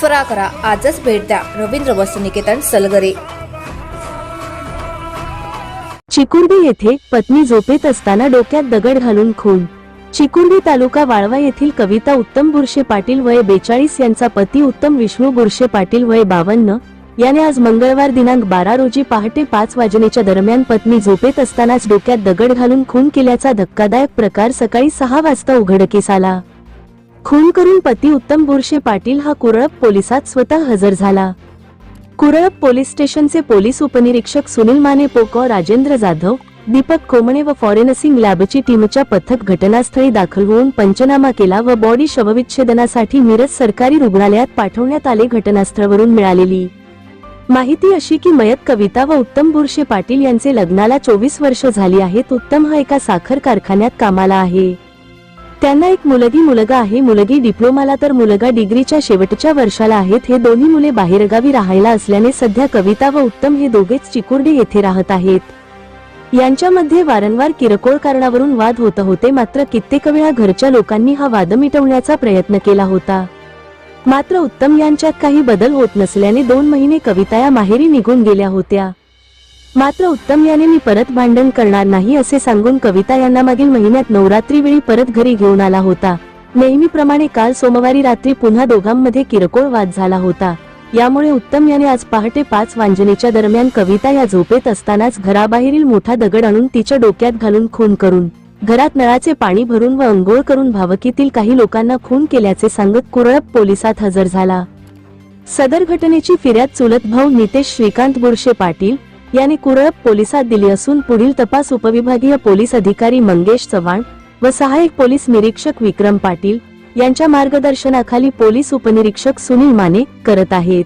त्वरा करा आजच भेट द्या. रवींद्र वस्तुनिकेतन सलगरे. चिकुर्डी येथे पत्नी झोपेत असताना डोक्यात दगड घालून खून. चिकुर्डी तालुका वाळवा येथील कविता उत्तम बुरशे पाटील वय बेचाळीस यांचा पती उत्तम विष्णू बुरशे पाटील वय बावन्न. याने आज मंगळवार दिनांक बारा रोजी पहाटे पाच वाजण्याच्या दरम्यान पत्नी झोपेत असतानाच डोक्यात दगड घालून खून केल्याचा धक्कादायक प्रकार सकाळी सहा वाजता उघडकीस आला. खून करून पती उत्तम बुरशे पाटील हा कुरळप पोलिसात स्वतः हजर झाला. कुरळप पोलीस स्टेशनचे पोलीस उपनिरीक्षक सुनील माने पोको राजेंद्र जाधव दीपक खोमणे व फॉरेनसिंग लॅबची टीमच्या पथक घटनास्थळी दाखल होऊन पंचनामा केला व बॉडी शवविच्छेदनासाठी मिरज सरकारी रुग्णालयात पाठवण्यात आले घटनास्थळवरून मिळालेली. माहिती अशी की मयत कविता व उत्तम बुरशे पाटील यांचे लग्नाला चोवीस वर्ष झाली आहेत. उत्तम हा एका साखर कारखान्यात कामाला आहे. त्यांना एक मुलगी मुलगा आहे. मुलगी डिप्लोमाला तर मुलगा डिग्रीच्या शेवटच्या वर्षाला आहेत. हे दोन्ही मुले बाहेरगावी राहायला असल्याने सध्या कविता व उत्तम हे दोघेच चिकुर्डे येथे राहत आहेत. यांच्यामध्ये वारंवार किरकोळ कारणावरून वाद होत होते. मात्र कित्येक वेळा घरच्या लोकांनी हा वाद मिटवण्याचा प्रयत्न केला होता. मात्र उत्तम यांच्यात काही बदल होत नसल्याने दोन महिने कविता या माहेरी निघून गेल्या होत्या. मात्र उत्तम याने मी परत भांडण करणार नाही असे सांगून कविता यांना मागील महिन्यात नवरात्री वेळी परत घरी घेऊन आला होता. नेहमीप्रमाणे काल सोमवारी रात्री पुन्हा दोघांमध्ये किरकोळ वाद झाला होता. यामुळे उत्तम याने आज पहाटे पाच वांजनेच्या दरम्यान कविता या झोपेत असतानाच घराबाहेरील मोठा दगड आणून तिच्या डोक्यात घालून खून करून घरात नळाचे पाणी भरून व अंघोळ करून भावकीतील काही लोकांना खून केल्याचे सांगत कुरळप पोलिसात हजर झाला. सदर घटनेची फिर्याद चुलत भाऊ नितेश श्रीकांत बुरशे पाटील याने कुरळप पोलिसात दिली असून पुढील तपास उपविभागीय पोलीस अधिकारी मंगेश चव्हाण व सहाय्यक पोलीस निरीक्षक विक्रम पाटील यांच्या मार्गदर्शनाखाली पोलीस उपनिरीक्षक सुनील माने करत आहेत.